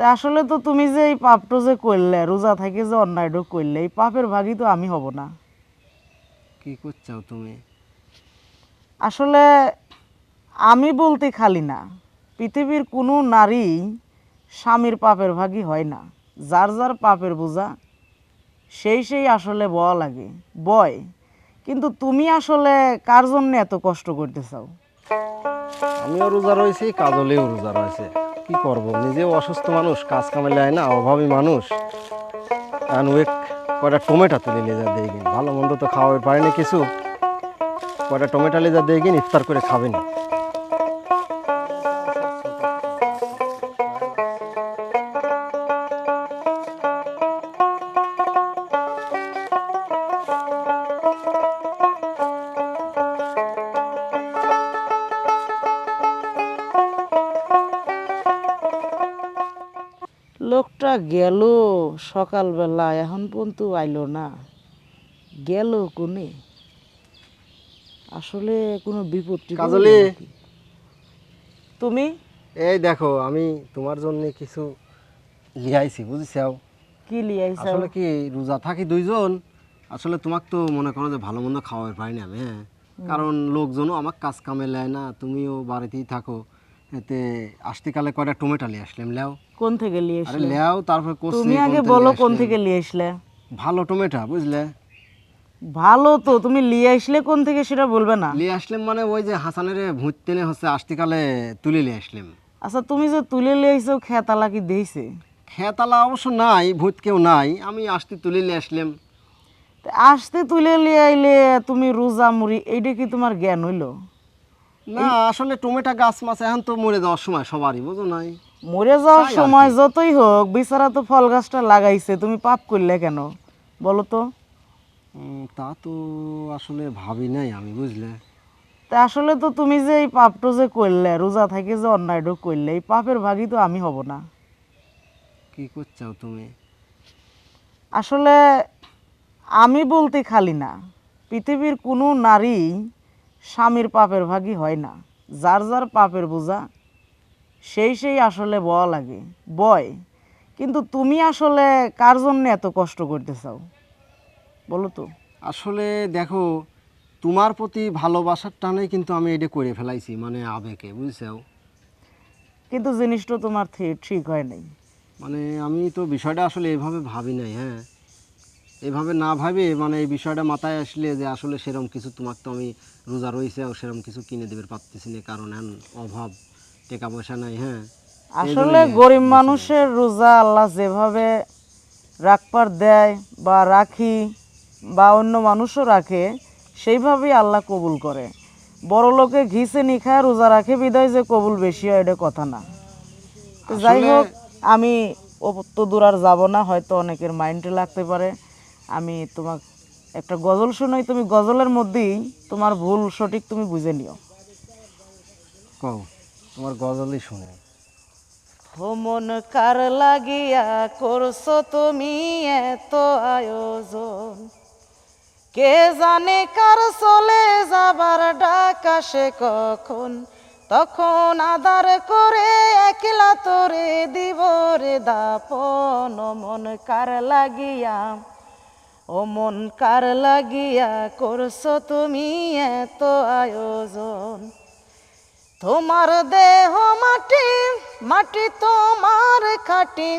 তা আসলে তো তুমি যে এই পাপটা যে করলে রোজা থেকে যে অন্যায়টা করলে এই পাপের ভাগই তো আমি হব না। কি করছাও তুমি? আসলে আমি বলতে খালি না পৃথিবীর কোনো নারী স্বামীর পাপের ভাগই হয় না। যার যার পাপের বোঝা সেই সেই আসলে বয়া লাগে বয়। কিন্তু তুমি আসলে কার জন্য এত কষ্ট করতে চাও আমিও রোজা রয়েছি কাজলেও রোজা রয়েছে। কি করব? নিজেও অসুস্থ মানুষ, কাজ কামে যায় না, অভাবী মানুষ। এখন ওয়েক কয়টা টমেটো তুলে লেজার দিয়ে গিন ভালো মন্দ তো খাওয়াই পারেনি কিছু। কয়টা টমেটো লেজার দিয়ে গিন ইফতার করে খাবেন। লোকটা গেল সকালবেলা এখন পর্যন্ত আইলো না। গেল কোনে? আসলে কোনো বিপত্তি কাজলি। তুমি? এই দেখো আমি তোমার জন্য কিছু লিয়াইছি বুঝিছাও? কি লিয়াইছো আসলে কি রোজা থাকি দুইজন। আসলে তোমাক তো মনে করো যে ভালো মন্দ খাওয়াই পারিনি আমি হ্যাঁ? কারণ লোকজনও আমার কাজ কামে নেয় না তুমিও বাড়িতেই থাকো। এতে আসতেকালে কয়টা টমেটো নিয়ে আসলাম লেও? কোন থেকে আরে লিয়েছিলে লেও তারপর কষি তুমি আগে বলো কোন। থেকে লিয়েছিলে ভালো টমেটো বুঝলে? ভালো তো তুমি লিয়ে আসলে কোন থেকে সেটা বলবে না। নিয়ে আসলাম মানে ওই যে হাসানের ভূত টেনে হচ্ছে আসতেকালে তুলে নিয়ে আসলাম। আচ্ছা তুমি যে তুলে লিয়েছো খেতালা কি দিয়েছে? খেতালা অবশ্য নাই ভূত কেউ নাই আমি আসতে তুলে নিয়ে আসলাম। আসতে তুলে লিয়ে আইলে তুমি রোজা মুড়ি এইটা কি তোমার জ্ঞান হইল? না আসলে টমেটো গাছ মাছ এখন তো মরে যাওয়ার সময় সবারই বুঝো নাই? মরে যাওয়ার সময় যতই হোক বিচারা তো ফল গাছটা লাগাইছে তুমি পাপ করলে কেন? বলো তো। তা তো আসলে ভাবি নাই আমি বুঝলে? তা আসলে তো তুমি যে এই পাপটা যে করলে রোজা থেকে যে অন্যায়টা করলে এই পাপের ভাগই তো আমি হব না। কি করছাও তুমি? আসলে আমি বলতে খালি না পৃথিবীর কোনো নারী স্বামীর পাপের ভাগই হয় না। যার যার পাপের বোঝা সেই সেই আসলে বয়া লাগে বয়। কিন্তু তুমি আসলে কার জন্য এত কষ্ট করতে চাও বলো তো। আসলে দেখো তোমার প্রতি ভালোবাসার টানেই কিন্তু আমি এটা করে ফেলাইছি মানে আবেগে বুঝছাও? কিন্তু জিনিসটা তোমার ঠিক হয় নাই। মানে আমি তো বিষয়টা আসলে এভাবে ভাবি নাই হ্যাঁ? এভাবে না ভাবে মানে এই বিষয়টা মাথায় আসলে যে আসলে সেরকম কিছু তোমাকে তো আমি রোজা রয়েছে আর সেরকম কিছু কিনে দেবে পারতেছি না কারণ অভাব টাকা পয়সা নাই হ্যাঁ? আসলে গরিব মানুষের রোজা আল্লাহ যেভাবে রাখবার দেয় বা রাখি বা অন্য মানুষও রাখে সেইভাবেই আল্লাহ কবুল করে। বড় লোকে ঘিসে নিখায় রোজা রাখে বিদায় যে কবুল বেশি হয় এটা কথা না। যাই হোক আমি অত দূর আর যাব না হয়তো অনেকের মাইন্ডে লাগতে পারে। আমি তোমার একটা গজল শোনাই তুমি গজলের মধ্যেই তোমার ভুল সঠিক তুমি বুঝে নিও। কও তোমার গজলই শুনে। মন কার লাগিয়া করছ তুমি এত আয়োজন? কে জানে কার চলে যাবার ডাক আসে কখন? তখন আদার করে একলা তোরে দিব রে দাপন। মন কার লাগিয়া ও মন কার লাগিয়া করছ তুমি এত আয়োজন? তোমার দেহ মাটি মাটি তোমার খাটি।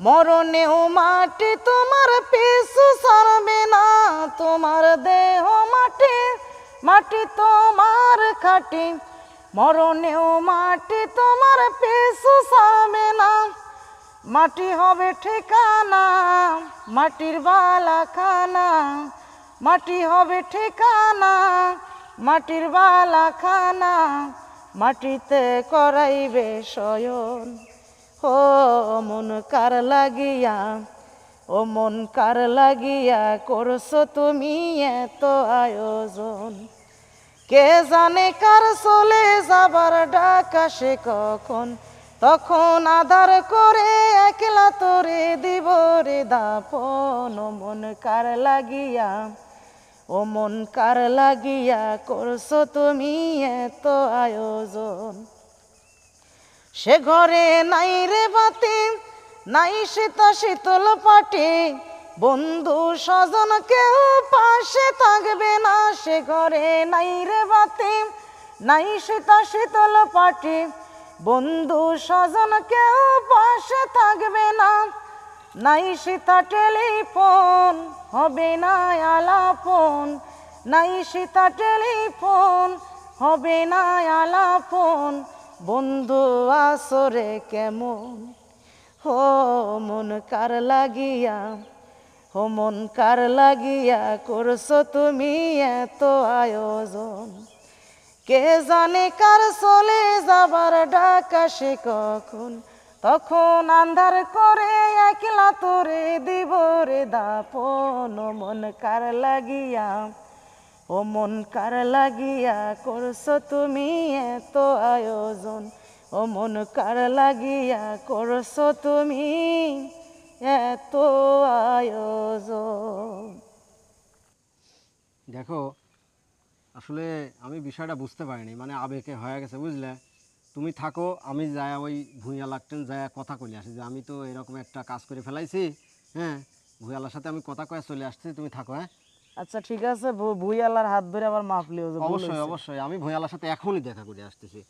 মরণেও মাটি তোমার পিছু ছাড়বে না। তোমার দেহ মাটি মাটি তোমার খাটি। মরণেও মাটি তোমার পিছু না মাটি হবে ঠিকানা, মাটির বালা খানা মাটি হবে ঠিকানা, মাটির বালা খানা মাটিতে করাইবে শয়ন। ও মন কার লাগিয়া, ও মন কার লাগিয়া করছ তুমি এত আয়োজন। কে জানে কার চলে যাবার ডাকাশে কখন? তখন আধার করে একলা তোরে দিব রে দাপন। মন কার লাগিয়া, ও মন কার লাগিয়া করছ তুমি এত আয়োজন। সে ঘরে নাই রে বাতি, নাই শীতা, শীতল পাটে। বন্ধু স্বজন কেউ পাশে থাকবে না। সে ঘরে নাই রে বাতি, নাই শীতা, শীতল পাটে। বন্ধু স্বজন কেউ পাশে থাকবে না। নাই সীতা টেলিফোন, হবে না আলাপন। নাই সীতা টেলিফোন, হবে না আলাপন। বন্ধু আসরে কেমন? হো, মন কার লাগিয়া, হো, মন কার লাগিয়া করছ তুমি এত আয়োজন? কে জানে কার চলে যাবার ডাক আসে কখন? তখন আন্ধার করে একলা তোরে দিব রে দাপন। মন কার লাগিয়া, ও মন কার লাগিয়া করছ তুমি এত আয়োজন? ও মন কার লাগিয়া করছ তুমি এত আয়োজন? দেখো আসলে আমি বিষয়টা বুঝতে পারিনি মানে আবেগে হয়ে গেছে বুঝলে? তুমি থাকো আমি যাই ওই ভূঁইয়া লাগতেন যাই কথা কইলে আসি যে আমি তো এরকম একটা কাজ করে ফেলাইছি হ্যাঁ? ভুঁইয়ালার সাথে আমি কথা কয়ে চলে আসছি তুমি থাকো হ্যাঁ? আচ্ছা ঠিক আছে ভুঁয়ালার হাত ধরে আবার মাপ লিও অবশ্যই অবশ্যই আমি ভূয়ালার সাথে এখনই দেখা করে আসতেছি।